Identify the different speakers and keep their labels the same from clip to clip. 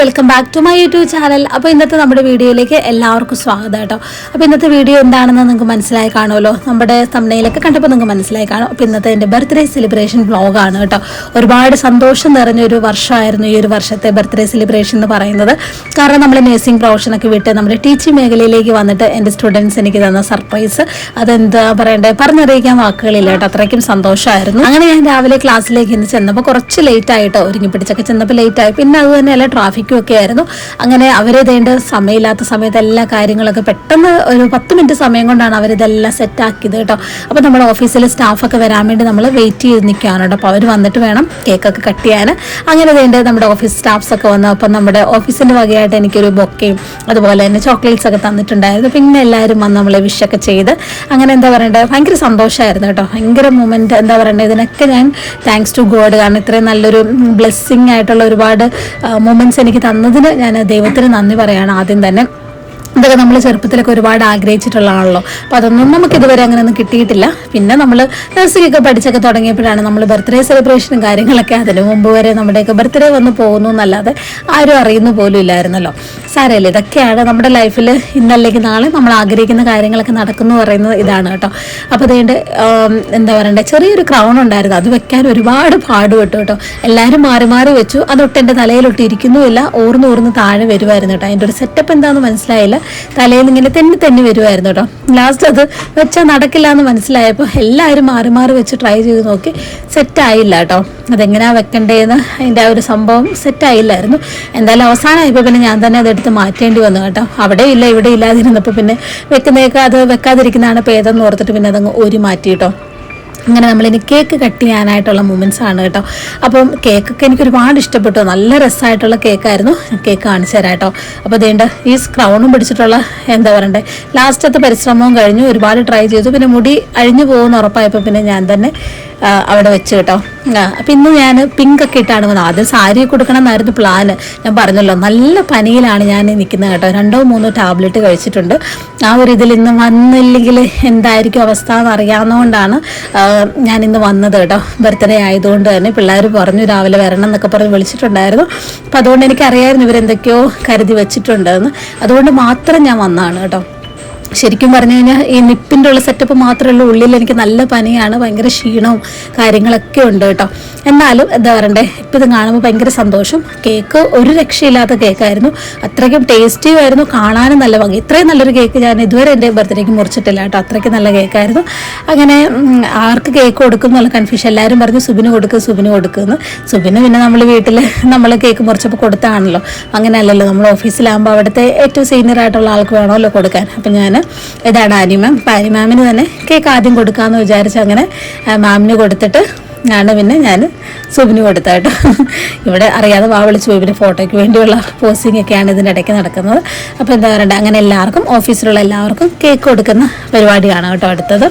Speaker 1: Welcome back to my YouTube channel അപ്പോൾ ഇന്നത്തെ നമ്മുടെ വീഡിയോയിലേക്ക് എല്ലാവർക്കും സ്വാഗതം കേട്ടോ. അപ്പോൾ ഇന്നത്തെ വീഡിയോ എന്താണെന്ന് നിങ്ങൾക്ക് മനസ്സിലായി കാണുമല്ലോ? നമ്മുടെ തമ്മനയിലൊക്കെ കണ്ടപ്പോൾ നിങ്ങൾക്ക് മനസ്സിലായി കാണും. അപ്പോൾ ഇന്നത്തെ എന്റെ ബർത്ത്ഡേ സെലിബ്രേഷൻ വ്ളോഗാണ് കേട്ടോ. ഒരുപാട് സന്തോഷം നിറഞ്ഞൊരു വർഷമായിരുന്നു ഈ ഒരു വർഷത്തെ ബർത്ത്ഡേ സെലിബ്രേഷൻ എന്ന് പറയുന്നത്. കാരണം നമ്മൾ നേഴ്സിംഗ് പ്രൊഫഷനൊക്കെ വിട്ട് നമ്മുടെ ടീച്ചിങ് മേഖലയിലേക്ക് വന്നിട്ട് എന്റെ സ്റ്റുഡൻസ് എനിക്ക് തന്ന സർപ്രൈസ് അതെന്താ പറയണ്ടേ? പറഞ്ഞറിയിക്കാൻ വാക്കുകളില്ല കേട്ടോ. അത്രയ്ക്കും സന്തോഷമായിരുന്നു. അങ്ങനെ ഞാൻ രാവിലെ ക്ലാസ്സിലേക്ക് ഇന്ന് ചെന്നപ്പോൾ കുറച്ച് ലേറ്റ് ആയിട്ടോ ഒരുങ്ങി പിടിച്ചൊക്കെ ചെന്നപ്പോൾ ലേറ്റായി പിന്നെ അത് തന്നെയല്ല ട്രാഫിക്കും ഒക്കെ ആയിരുന്നു. അങ്ങനെ അവരിതേണ്ട സമയമില്ലാത്ത സമയത്ത് എല്ലാ കാര്യങ്ങളൊക്കെ പെട്ടെന്ന് ഒരു പത്ത് മിനിറ്റ് സമയം കൊണ്ടാണ് അവരിതെല്ലാം സെറ്റാക്കിയത് കേട്ടോ. അപ്പോൾ നമ്മൾ ഓഫീസിലെ സ്റ്റാഫൊക്കെ വരാൻ വേണ്ടി നമ്മൾ വെയിറ്റ് ചെയ്ത് നിൽക്കുകയാണ് കേട്ടോ. അപ്പോൾ അവർ വന്നിട്ട് വേണം കേക്കൊക്കെ കട്ട് ചെയ്യാൻ അങ്ങനെ വേണ്ട നമ്മുടെ ഓഫീസ് സ്റ്റാഫ്സൊക്കെ വന്നു. അപ്പം നമ്മുടെ ഓഫീസിന്റെ വകയായിട്ട് എനിക്കൊരു ബൊക്കയും അതുപോലെ തന്നെ ചോക്ലേറ്റ്സ് ഒക്കെ തന്നിട്ടുണ്ടായിരുന്നു. പിന്നെ എല്ലാവരും വന്ന് നമ്മളെ വിഷൊക്കെ ചെയ്ത്. അങ്ങനെ എന്താ പറയേണ്ടത് ഭയങ്കര സന്തോഷമായിരുന്നു കേട്ടോ. ഭയങ്കര മൂമെന്റ് എന്താ പറയണ്ടേ ഇതിനൊക്കെ ഞാൻ താങ്ക്സ് ടു ഗോഡ് കാരണം ഇത്രയും നല്ലൊരു ബ്ലെസ്സിങ് ആയിട്ടുള്ള ഒരുപാട് മൂമെന്റ്സ് എനിക്ക് തന്നതിന് ഞാൻ ദൈവത്തിന് നന്ദി പറയാണ് ആദ്യം തന്നെ. ഇതൊക്കെ നമ്മൾ ചെറുപ്പത്തിലൊക്കെ ഒരുപാട് ആഗ്രഹിച്ചിട്ടുള്ളതാണല്ലോ. അപ്പോൾ അതൊന്നും നമുക്ക് ഇതുവരെ അങ്ങനെ ഒന്നും കിട്ടിയിട്ടില്ല. പിന്നെ നമ്മൾ നഴ്സിംഗ് ഒക്കെ പഠിച്ചൊക്കെ തുടങ്ങിയപ്പോഴാണ് നമ്മൾ ബർത്ത്ഡേ സെലിബ്രേഷനും കാര്യങ്ങളൊക്കെ അതിനു മുമ്പ് വരെ നമ്മുടെയൊക്കെ ബർത്ത്ഡേ വന്ന് പോകുന്നു എന്നല്ലാതെ ആരും അറിയുന്നു പോലും ഇല്ലായിരുന്നല്ലോ. സാരമില്ല ഇതൊക്കെയാണ് നമ്മുടെ ലൈഫിൽ ഇന്നല്ലെങ്കിൽ നാളെ നമ്മൾ ആഗ്രഹിക്കുന്ന കാര്യങ്ങളൊക്കെ നടക്കുന്നു പറയുന്നത് ഇതാണ് കേട്ടോ. അപ്പോൾ അതുകൊണ്ട് എന്താ പറയണ്ടേ ചെറിയൊരു ക്രൗൺ ഉണ്ടായിരുന്നു. അത് വെക്കാൻ ഒരുപാട് പാടുപെട്ടു കേട്ടോ. എല്ലാവരും മാറി മാറി വെച്ചു. അതൊട്ട് എന്റെ തലയിലൊട്ട് ഇരിക്കുന്നുമില്ല ഓർന്ന് ഓർന്ന് താഴെ വരുമായിരുന്നു കേട്ടോ. അതിന്റെ ഒരു സെറ്റപ്പ് എന്താണെന്ന് മനസ്സിലായില്ല. തലയിൽ നിന്ന് ഇങ്ങനെ തെന്നി തെന്നി വരുമായിരുന്നു കേട്ടോ. ലാസ്റ്റ് അത് വെച്ചാൽ നടക്കില്ല എന്ന് മനസ്സിലായപ്പോൾ എല്ലാവരും മാറി മാറി വെച്ച് ട്രൈ ചെയ്ത് നോക്കി. സെറ്റായില്ല കേട്ടോ. അതെങ്ങനെയാ വെക്കണ്ടേന്ന് അതിന്റെ ആ ഒരു സംഭവം സെറ്റായില്ലായിരുന്നു എന്തായാലും അവസാനമായപ്പോൾ പിന്നെ ഞാൻ തന്നെ അതെടുത്ത് മാറ്റേണ്ടി വന്നു കേട്ടോ. അവിടെ ഇല്ല ഇവിടെ ഇല്ലാതിരുന്നപ്പോൾ പിന്നെ വെക്കുന്നതൊക്കെ അത് വെക്കാതിരിക്കുന്നതാണ് പേതെന്ന് ഓർത്തിട്ട് പിന്നെ അതങ്ങ് ഒരു മാറ്റി കേട്ടോ. അങ്ങനെ നമ്മളിനി കേക്ക് കട്ട് ചെയ്യാനായിട്ടുള്ള മൂമെന്റ്സ് ആണ് കേട്ടോ. അപ്പം കേക്കൊക്കെ എനിക്ക് ഒരുപാട് ഇഷ്ടപ്പെട്ടു. നല്ല രസമായിട്ടുള്ള കേക്കായിരുന്നു. കേക്ക് കാണിച്ചു തരാം കേട്ടോ. അപ്പോൾ അതേണ്ട ഈ ക്രൗണും പിടിച്ചിട്ടുള്ള എന്താ പറയണ്ടേ ലാസ്റ്റത്തെ പരിശ്രമവും കഴിഞ്ഞു. ഒരുപാട് ട്രൈ ചെയ്തു. പിന്നെ മുടി അഴിഞ്ഞു പോകുമെന്ന് ഉറപ്പായപ്പോൾ പിന്നെ ഞാൻ തന്നെ അവിടെ വെച്ച് കേട്ടോ. അപ്പം ഇന്ന് ഞാൻ പിങ്ക് ഒക്കെ ഇട്ടാണ് വന്നത്. ആദ്യം സാരി കൊടുക്കണം എന്നായിരുന്നു പ്ലാന് ഞാൻ പറഞ്ഞല്ലോ നല്ല പനിയിലാണ് ഞാൻ നിൽക്കുന്നത് കേട്ടോ. രണ്ടോ മൂന്നോ ടാബ്ലറ്റ് കഴിച്ചിട്ടുണ്ട്. ആ ഒരു ഇതിൽ ഇന്ന് വന്നില്ലെങ്കിൽ എന്തായിരിക്കും അവസ്ഥ എന്ന് അറിയാവുന്നതുകൊണ്ടാണ് ഞാൻ ഇന്ന് വന്നത് കേട്ടോ. ബർത്ത്ഡേ ആയതുകൊണ്ട് തന്നെ പിള്ളേർ പറഞ്ഞു രാവിലെ വരണം എന്നൊക്കെ പറഞ്ഞ് വിളിച്ചിട്ടുണ്ടായിരുന്നു. അപ്പം അതുകൊണ്ട് എനിക്കറിയായിരുന്നു ഇവരെന്തൊക്കെയോ കരുതി വെച്ചിട്ടുണ്ടെന്ന്. അതുകൊണ്ട് മാത്രം ഞാൻ വന്നതാണ് കേട്ടോ. ശരിക്കും പറഞ്ഞു കഴിഞ്ഞാൽ ഈ നിപ്പിന്റെ ഉള്ള സെറ്റപ്പ് മാത്രമേ ഉള്ളൂ. ഉള്ളിൽ എനിക്ക് നല്ല പനിയാണ് ഭയങ്കര ക്ഷീണവും കാര്യങ്ങളൊക്കെ ഉണ്ട് കേട്ടോ. എന്നാലും എന്താ പറയണ്ടേ ഇപ്പം ഇത് കാണുമ്പോൾ ഭയങ്കര സന്തോഷം. കേക്ക് ഒരു രക്ഷയില്ലാത്ത കേക്കായിരുന്നു. അത്രയ്ക്കും ടേസ്റ്റിയും ആയിരുന്നു. കാണാനും നല്ല ഭംഗി. ഇത്രയും നല്ലൊരു കേക്ക് ഞാൻ ഇതുവരെ എന്റെ ബർത്ത്ഡേക്ക് മുറിച്ചിട്ടില്ല കേട്ടോ. അത്രയ്ക്ക് നല്ല കേക്കായിരുന്നു. അങ്ങനെ ആർക്ക് കേക്ക് കൊടുക്കും എന്നുള്ള കൺഫ്യൂഷൻ എല്ലാവരും പറഞ്ഞു സുബിന് കൊടുക്കുക സുബിന് കൊടുക്കുമെന്ന് സുബിന് പിന്നെ നമ്മൾ വീട്ടിൽ നമ്മൾ കേക്ക് മുറിച്ചപ്പോൾ കൊടുത്താണല്ലോ. അങ്ങനെയല്ലല്ലോ. നമ്മൾ ഓഫീസിലാകുമ്പോൾ അവിടുത്തെ ഏറ്റവും സീനിയർ ആയിട്ടുള്ള ആൾക്ക് വേണമല്ലോ കൊടുക്കാൻ. അപ്പം ഞാൻ ഇതാണ് ആനി മാം അപ്പം ആനിമാമിന് തന്നെ കേക്ക് ആദ്യം കൊടുക്കാമെന്ന് വിചാരിച്ച് അങ്ങനെ മാമിന് കൊടുത്തിട്ട് ആണ് പിന്നെ ഞാൻ സുബിന് കൊടുത്ത കേട്ടോ. ഇവിടെ അറിയാതെ വാ വിളിച്ച് പോയി. പിന്നെ ഫോട്ടോയ്ക്ക് വേണ്ടിയുള്ള പോസ്റ്റിംഗ് ഒക്കെയാണ് ഇതിന്റെ ഇടയ്ക്ക് നടക്കുന്നത്. അപ്പോൾ എന്താ പറയുക അങ്ങനെ എല്ലാവർക്കും ഓഫീസിലുള്ള എല്ലാവർക്കും കേക്ക് കൊടുക്കുന്ന പരിപാടിയാണ് കേട്ടോ അടുത്തത്.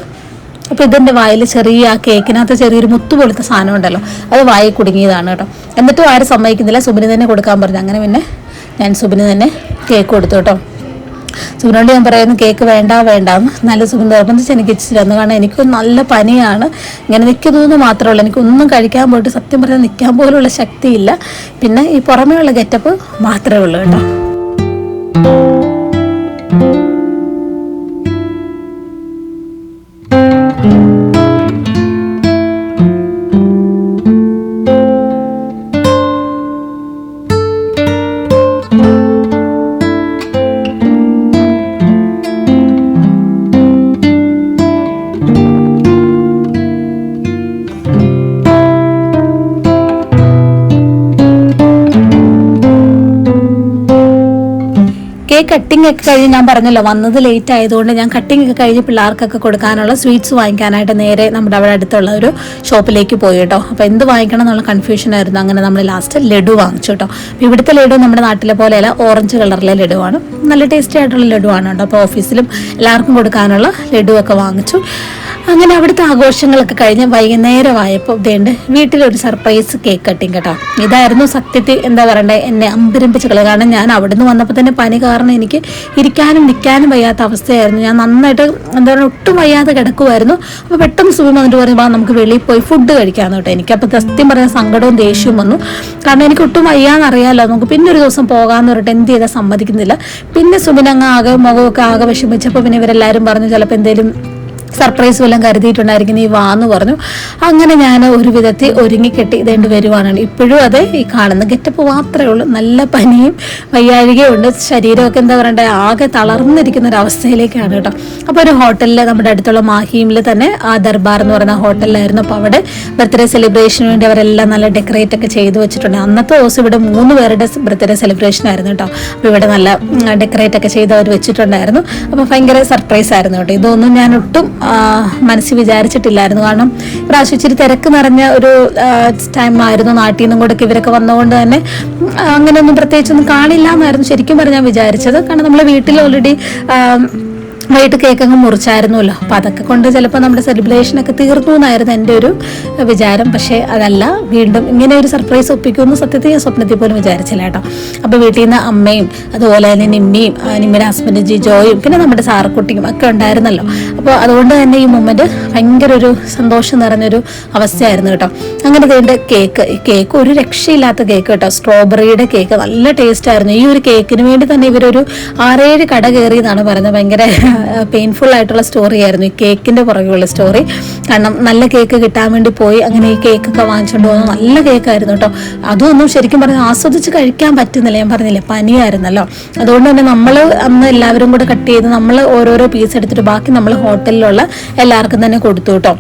Speaker 1: അപ്പോൾ ഇതിന്റെ വായിൽ ചെറിയ ആ കേക്കിനകത്ത് ചെറിയൊരു മുത്തു പോലത്തെ സാധനം ഉണ്ടല്ലോ അത് വായി കുടുങ്ങിയതാണ് കേട്ടോ. എന്നിട്ടും ആരും സമ്മതിക്കുന്നില്ല. സുബിന് തന്നെ കൊടുക്കാൻ പറഞ്ഞു. അങ്ങനെ പിന്നെ ഞാൻ സുബിന് തന്നെ കേക്ക് കൊടുത്തു കേട്ടോ. സുബിനോട് ഞാൻ പറയുന്നു കേക്ക് വേണ്ട വേണ്ട നല്ല സുബിൻ നിർബന്ധിച്ച് എനിക്ക് ഇച്ചിരി തന്നു. കാരണം എനിക്ക് നല്ല പനിയാണ്. ഇങ്ങനെ നിൽക്കുന്നതെന്ന് മാത്രമേ ഉള്ളൂ എനിക്കൊന്നും കഴിക്കാൻ പോയിട്ട് സത്യം പറഞ്ഞാൽ നിൽക്കാൻ പോലുള്ള ശക്തിയില്ല. പിന്നെ ഈ പുറമേ ഉള്ള ഗെറ്റപ്പ് മാത്രമേ ഉള്ളൂ കേട്ടോ. കട്ടിംഗ് ഒക്കെ കഴിഞ്ഞ് ഞാൻ പറഞ്ഞല്ലോ വന്നത് ലേറ്റ് ആയതുകൊണ്ട് ഞാൻ കട്ടിംഗ് ഒക്കെ കഴിഞ്ഞ് പിള്ളേർക്കൊക്കെ കൊടുക്കാനുള്ള സ്വീറ്റ്സ് വാങ്ങിക്കാനായിട്ട് നേരെ നമ്മുടെ അവിടെ അടുത്തുള്ള ഒരു ഷോപ്പിലേക്ക് പോയി കേട്ടോ. അപ്പോൾ എന്ത് വാങ്ങിക്കണം എന്നുള്ള കൺഫ്യൂഷൻ ആയിരുന്നു. അങ്ങനെ നമ്മൾ ലാസ്റ്റ് ലഡു വാങ്ങിച്ചു കേട്ടോ. ഇവിടുത്തെ ലഡു നമ്മുടെ നാട്ടിലെ പോലെയല്ല ഓറഞ്ച് കളറിലെ ലഡുവാണ്. നല്ല ടേസ്റ്റി ആയിട്ടുള്ള ലഡുവാണ് കേട്ടോ. അപ്പോൾ ഓഫീസിലും എല്ലാവർക്കും കൊടുക്കാനുള്ള ലഡു ഒക്കെ വാങ്ങിച്ചു. അങ്ങനെ അവിടുത്തെ ആഘോഷങ്ങളൊക്കെ കഴിഞ്ഞ് വൈകുന്നേരമായപ്പോൾ ഇതേണ്ട് വീട്ടിലൊരു സർപ്രൈസ് കേക്ക് കട്ടിങ് കേട്ടോ. ഇതായിരുന്നു സത്യത്തിൽ എന്താ പറയണ്ടേ എന്നെ അമ്പരമ്പിച്ച് കളി കാരണം ഞാൻ അവിടുന്ന് വന്നപ്പോൾ തന്നെ പനി കാരണം എനിക്ക് ഇരിക്കാനും നിൽക്കാനും വയ്യാത്ത അവസ്ഥയായിരുന്നു. ഞാൻ നന്നായിട്ട് എന്താ പറയുക ഒട്ടും വയ്യാതെ കിടക്കുമായിരുന്നു അപ്പോൾ പെട്ടെന്ന് സുഖം വന്നിട്ട് പറയുമ്പോൾ നമുക്ക് വെളിയിൽ പോയി ഫുഡ് കഴിക്കാമെന്ന് കേട്ടോ എനിക്കപ്പോൾ സത്യം പറഞ്ഞ സങ്കടവും ദേഷ്യവും വന്നു. കാരണം എനിക്ക് ഒട്ടും വയ്യാന്ന് അറിയാമല്ലോ നമുക്ക് പിന്നെ ഒരു ദിവസം പോകാമെന്ന് പറഞ്ഞിട്ട് എന്ത് ചെയ്താൽ സമ്മതിക്കുന്നില്ല. പിന്നെ സുബിനങ്ങ് ആകെ മുഖമൊക്കെ ആകെ വിഷമിച്ചപ്പോൾ പിന്നെ ഇവരെല്ലാവരും പറഞ്ഞു ചിലപ്പോൾ എന്തെങ്കിലും സർപ്രൈസ് വല്ലതും കരുതിയിട്ടുണ്ടായിരിക്കും നീ വാന്ന് പറഞ്ഞു. അങ്ങനെ ഞാൻ ഒരു വിധത്തിൽ ഒരുങ്ങിക്കെട്ടി ഇതേണ്ടി വരുവാണ് ഇപ്പോഴും അതെ ഈ കാണുന്ന ഗെറ്റപ്പ് മാത്രമേ ഉള്ളൂ. നല്ല പനിയും വയ്യാഴികയും ഉണ്ട്. ശരീരമൊക്കെ എന്താ പറയണ്ടേ ആകെ തളർന്നിരിക്കുന്ന ഒരു അവസ്ഥയിലേക്കാണ് കേട്ടോ. അപ്പോൾ ഒരു ഹോട്ടലിൽ നമ്മുടെ അടുത്തുള്ള മാഹീമിൽ തന്നെ ആ ദർബാർ എന്ന് പറയുന്ന ഹോട്ടലിലായിരുന്നു അപ്പോൾ അവിടെ ബർത്ത്ഡേ സെലിബ്രേഷന് വേണ്ടി അവരെല്ലാം നല്ല ഡെക്കറേറ്റ് ഒക്കെ ചെയ്തു വെച്ചിട്ടുണ്ട്. അന്നത്തെ ദിവസം ഇവിടെ മൂന്ന് പേരുടെ ബർത്ത്ഡേ സെലിബ്രേഷൻ ആയിരുന്നു കേട്ടോ. അപ്പോൾ ഇവിടെ നല്ല ഡെക്കറേറ്റ് ഒക്കെ ചെയ്ത് അവർ വെച്ചിട്ടുണ്ടായിരുന്നു. അപ്പോൾ ഭയങ്കര സർപ്രൈസ് ആയിരുന്നു കേട്ടോ. ഇതൊന്നും ഞാൻ ഒട്ടും മനസ്സിൽ വിചാരിച്ചിട്ടില്ലായിരുന്നു. കാരണം പ്രാവശ്യം ഇച്ചിരി തിരക്ക് നിറഞ്ഞ ഒരു ടൈം ആയിരുന്നു നാട്ടിൽ നിന്നും കൂടെ ഇവരൊക്കെ വന്നതുകൊണ്ട് തന്നെ. അങ്ങനെയൊന്നും പ്രത്യേകിച്ചൊന്നും കാണില്ല എന്നായിരുന്നു ശരിക്കും പറഞ്ഞാൽ വിചാരിച്ചത്. കാരണം നമ്മൾ വീട്ടിൽ ഓൾറെഡി വൈകിട്ട് കേക്ക് അങ്ങ് മുറിച്ചായിരുന്നല്ലോ. അപ്പം അതൊക്കെ കൊണ്ട് ചിലപ്പോൾ നമ്മുടെ സെലിബ്രേഷൻ ഒക്കെ തീർന്നു എന്നായിരുന്നു എന്റെ ഒരു വിചാരം. പക്ഷേ അതല്ല വീണ്ടും ഇങ്ങനെ ഒരു സർപ്രൈസ് ഒപ്പിക്കുമെന്ന് സത്യത്തിൽ ഞാൻ സ്വപ്നത്തിൽ പോലും വിചാരിച്ചില്ല കേട്ടോ. അപ്പോൾ വീട്ടിൽ നിന്ന് അമ്മയും അതുപോലെ തന്നെ നിമ്മിയും നിമ്മിയുടെ ഹസ്ബൻഡ് ജിജോയും പിന്നെ നമ്മുടെ സാറക്കുട്ടിയും ഒക്കെ ഉണ്ടായിരുന്നല്ലോ. അപ്പോൾ അതുകൊണ്ട് തന്നെ ഈ മൊമെന്റ് ഭയങ്കര ഒരു സന്തോഷം നിറഞ്ഞൊരു അവസ്ഥയായിരുന്നു കേട്ടോ. അങ്ങനെ വേണ്ട കേക്ക് കേക്ക് ഒരു രക്ഷയില്ലാത്ത കേക്ക് കേട്ടോ. സ്ട്രോബെറിയുടെ കേക്ക് നല്ല ടേസ്റ്റ് ആയിരുന്നു. ഈ ഒരു കേക്കിന് വേണ്ടി തന്നെ ഇവരൊരു ആറേഴ് കട കയറി എന്നാണ് പറയുന്നത്. ഭയങ്കര പെയിൻഫുൾ ആയിട്ടുള്ള സ്റ്റോറി ആയിരുന്നു. ഈ കേക്കിന്റെ പുറകെയുള്ള സ്റ്റോറി കാരണം നല്ല കേക്ക് കിട്ടാൻ വേണ്ടി പോയി അങ്ങനെ ഈ കേക്കൊക്കെ വാങ്ങിച്ചുകൊണ്ട് വന്നു നല്ല കേക്കായിരുന്നു കേട്ടോ അതൊന്നും ശരിക്കും പറഞ്ഞാൽ ആസ്വദിച്ച് കഴിക്കാൻ പറ്റുന്നില്ല. ഞാൻ പറഞ്ഞില്ലേ പനിയായിരുന്നല്ലോ. അതുകൊണ്ട് തന്നെ നമ്മൾ അന്ന് എല്ലാവരും കൂടെ കട്ട് ചെയ്ത് നമ്മൾ ഓരോരോ പീസ് എടുത്തിട്ട് ബാക്കി നമ്മൾ ഹോട്ടലിലുള്ള എല്ലാവർക്കും തന്നെ കൊടുത്തു കേട്ടോ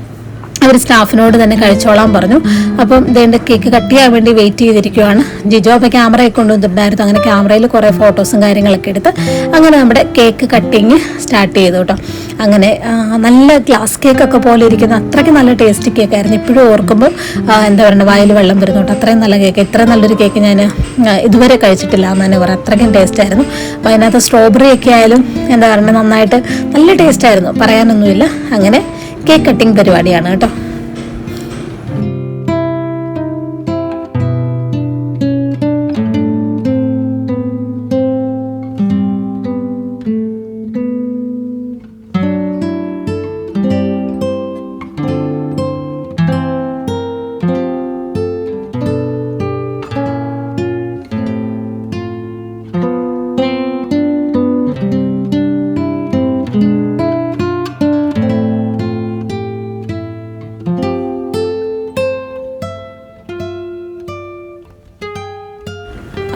Speaker 1: അവർ സ്റ്റാഫിനോട് തന്നെ കഴിച്ചോളാൻ പറഞ്ഞു. അപ്പം ഇതേണ്ട കേക്ക് കട്ട് ചെയ്യാൻ വേണ്ടി വെയിറ്റ് ചെയ്തിരിക്കുവാണ്. ജിജോ അപ്പം ക്യാമറയൊക്കെ കൊണ്ടുവന്നിട്ടുണ്ടായിരുന്നു. അങ്ങനെ ക്യാമറയിൽ കുറേ ഫോട്ടോസും കാര്യങ്ങളൊക്കെ എടുത്ത് അങ്ങനെ നമ്മുടെ കേക്ക് കട്ടിങ് സ്റ്റാർട്ട് ചെയ്തു കേട്ടോ. അങ്ങനെ നല്ല ഗ്ലാസ് കേക്കൊക്കെ പോലെ ഇരിക്കുന്ന അത്രയ്ക്ക് നല്ല ടേസ്റ്റി കേക്കായിരുന്നു ഇപ്പോഴും ഓർക്കുമ്പോൾ എന്താ പറയുക വായിൽ വെള്ളം വരുന്നു കേട്ടോ. അത്രയും നല്ല കേക്ക് ഇത്രയും നല്ലൊരു കേക്ക് ഞാൻ ഇതുവരെ കഴിച്ചിട്ടില്ല എന്ന് തന്നെ പറയാം അത്രയ്ക്കും ടേസ്റ്റ് ആയിരുന്നു. അപ്പോൾ അതിനകത്ത് സ്ട്രോബെറി ഒക്കെ ആയാലും എന്താ പറയുക നന്നായിട്ട് നല്ല ടേസ്റ്റ് ആയിരുന്നു. പറയാനൊന്നുമില്ല. അങ്ങനെ കേക്ക് കട്ടിംഗ് പരിപാടിയാണ് കേട്ടോ.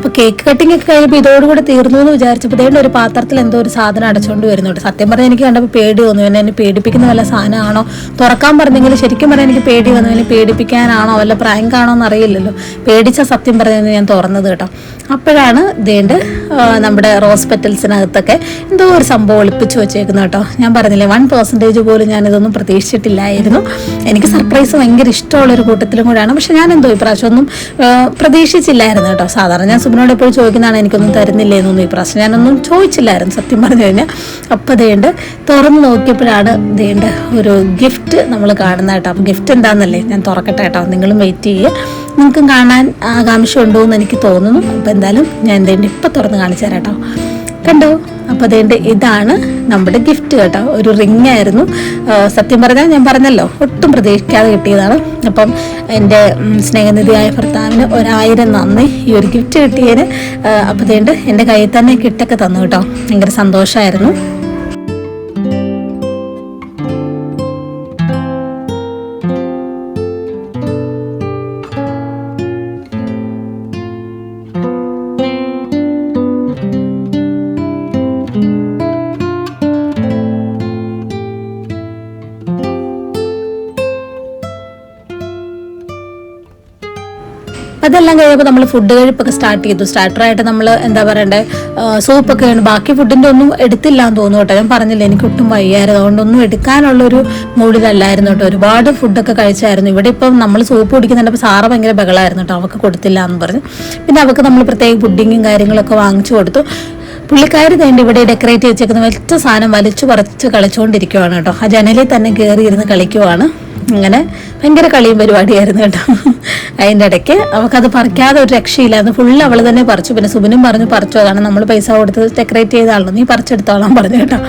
Speaker 1: അപ്പൊ കേക്ക് കട്ടിംഗ് ഒക്കെ കഴിയുമ്പോൾ ഇതോടുകൂടെ തീർന്നു എന്ന് വിചാരിച്ചപ്പോൾ ദൈവം ഒരു പാത്രത്തിൽ എന്തോ ഒരു സാധനം അടച്ചുകൊണ്ട് വരുന്നുണ്ട്. സത്യം പറഞ്ഞാൽ എനിക്ക് കണ്ടപ്പോൾ പേടി വന്നു എന്നെ എന്നെ പേടിപ്പിക്കുന്ന വല്ല സാധനമാണോ? തുറക്കാൻ പറഞ്ഞെങ്കിൽ ശരിക്കും പറഞ്ഞാൽ എനിക്ക് പേടി വന്നു. എന്നെ പേടിപ്പിക്കാനാണോ? വല്ല പ്രായം കാണോ എന്നറിയില്ലല്ലോ. പേടിച്ച സത്യം പറഞ്ഞു ഞാൻ തുറന്നത് കേട്ടോ. അപ്പോഴാണ് ദേണ്ട് നമ്മുടെ റോസ് പെറ്റൽസിനകത്തൊക്കെ എന്തോ ഒരു സംഭവം ഒളിപ്പിച്ച് വെച്ചേക്കുന്നത് കേട്ടോ. ഞാൻ പറഞ്ഞില്ലേ വൺ പെർസെന്റേജ് പോലും ഞാൻ ഇതൊന്നും പ്രതീക്ഷിച്ചിട്ടില്ലായിരുന്നു. എനിക്ക് സർപ്രൈസ് ഭയങ്കര ഇഷ്ടമുള്ളൊരു കൂട്ടത്തിലും കൂടെയാണ്. പക്ഷെ ഞാൻ എന്തോ ഇപ്രാവശ്യം ഒന്നും പ്രതീക്ഷിച്ചില്ലായിരുന്നു കേട്ടോ. സാധാരണ ഞാൻ സുബിനോട് എപ്പോഴും ചോദിക്കുന്നതാണ് എനിക്കൊന്നും തരുന്നില്ലെന്നൊന്നും. ഈ പ്രശ്നം ഞാനൊന്നും ചോദിച്ചില്ലായിരുന്നു സത്യം പറഞ്ഞു കഴിഞ്ഞാൽ. അപ്പം ദേണ്ട് തുറന്ന് നോക്കിയപ്പോഴാണ് ദേണ്ട് ഒരു ഗിഫ്റ്റ് നമ്മൾ കാണുന്ന കേട്ടോ. അപ്പം ഗിഫ്റ്റ് എന്താണെന്നല്ലേ ഞാൻ തുറക്കട്ടെ കേട്ടോ നിങ്ങളും വെയിറ്റ് ചെയ്യുക നിങ്ങൾക്കും കാണാൻ ആകാംക്ഷ ഉണ്ടോ എന്ന് എനിക്ക് തോന്നുന്നു. അപ്പം എന്തായാലും ഞാൻ ദേണ്ട് ഇപ്പം തുറന്ന് കാണിച്ചു തരാം കേട്ടോ. കണ്ടോ? അപ്പോൾ അതുകൊണ്ട് ഇതാണ് നമ്മുടെ ഗിഫ്റ്റ് കേട്ടോ. ഒരു റിംഗ് ആയിരുന്നു. സത്യം പറഞ്ഞാൽ ഞാൻ പറഞ്ഞല്ലോ ഒട്ടും പ്രതീക്ഷിക്കാതെ കിട്ടിയതാണ്. അപ്പം എന്റെ സ്നേഹനിധിയായ ഭർത്താവിന് ഒരായിരം നന്ദി ഈ ഒരു ഗിഫ്റ്റ് കിട്ടിയതിന്. അപ്പോൾ അതുകൊണ്ട് എന്റെ കയ്യിൽ തന്നെ കിട്ടൊക്കെ തന്നു കേട്ടോ. ഭയങ്കര സന്തോഷമായിരുന്നു അതെല്ലാം കഴിയുമ്പോൾ നമ്മൾ ഫുഡ് കഴിപ്പൊക്കെ സ്റ്റാർട്ട് ചെയ്തു. സ്റ്റാർട്ടറായിട്ട് നമ്മൾ എന്താ പറയണ്ടേ സൂപ്പൊക്കെ ആണ് ബാക്കി ഫുഡിന്റെ ഒന്നും എടുത്തില്ല എന്ന് തോന്നുന്നു കേട്ടോ. ഞാൻ പറഞ്ഞില്ല എനിക്ക് ഒട്ടും വയ്യായിരുന്നു. അതുകൊണ്ടൊന്നും എടുക്കാനുള്ളൊരു മൂഡിലല്ലായിരുന്നു കേട്ടോ. ഒരുപാട് ഫുഡൊക്കെ കഴിച്ചായിരുന്നു. ഇവിടെ ഇപ്പം നമ്മൾ സൂപ്പ് കുടിക്കുന്നുണ്ട്. സാറ ഭയങ്കര ബഹളമായിരുന്നു കേട്ടോ. അവൾക്ക് കൊടുത്തില്ല എന്ന് പറഞ്ഞ്. പിന്നെ അവൾക്ക് നമ്മൾ പ്രത്യേക പുഡിങ്ങും കാര്യങ്ങളൊക്കെ വാങ്ങിച്ചു കൊടുത്തു. പുള്ളിക്കാരി തേണ്ടി ഇവിടെ ഡെക്കറേറ്റ് ചെയ്ത് വെച്ചേക്കുന്ന ഒറ്റ സാധനം വലിച്ചു പറിച്ച് കളിച്ചുകൊണ്ടിരിക്കുവാണ് കേട്ടോ. ആ ജനലിൽ തന്നെ കയറി ഇരുന്ന് കളിക്കുവാണ്. അങ്ങനെ ഭയങ്കര കളിയും പരിപാടിയായിരുന്നു കേട്ടോ. അതിന്റെ ഇടയ്ക്ക് അവൾക്കത് പറിക്കാതെ ഒരു രക്ഷയില്ലായിരുന്നു. ഫുള്ള് അവൾ തന്നെ പറിച്ചു. പിന്നെ സുബിനും പറഞ്ഞു പറിച്ചു കാരണം നമ്മൾ പൈസ കൊടുത്ത് ഡെക്കറേറ്റ് ചെയ്താണല്ലോ നീ പറിച്ചെടുത്തോളാം പറഞ്ഞു കേട്ടോ.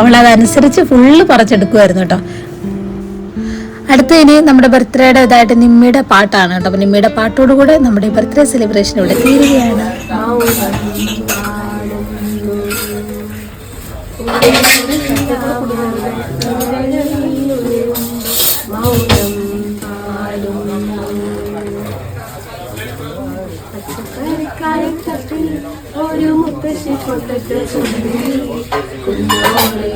Speaker 1: അവൾ അതനുസരിച്ച് ഫുള്ള് പറിച്ചെടുക്കുമായിരുന്നു കേട്ടോ. അടുത്ത ഇനി നമ്മുടെ ബർത്ത്ഡേയുടെ ഇതായിട്ട് നിമ്മിയുടെ പാട്ടാണ് കേട്ടോ. അപ്പം നിമ്മിയുടെ പാട്ടോടുകൂടെ നമ്മുടെ ബർത്ത്ഡേ സെലിബ്രേഷൻ ഇവിടെ തീരുകയാണ്.
Speaker 2: ഒരു മുത്തശ്ശി കൊണ്ടിട്ട് കുഞ്ഞോളി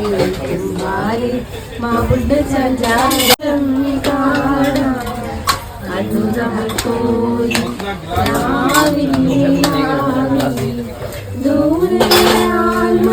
Speaker 2: മാവുണ്ട് ചഞ്ചാരം കാണാം അത്ഭുതമൾ പോയി ദൂരെ ആത്മ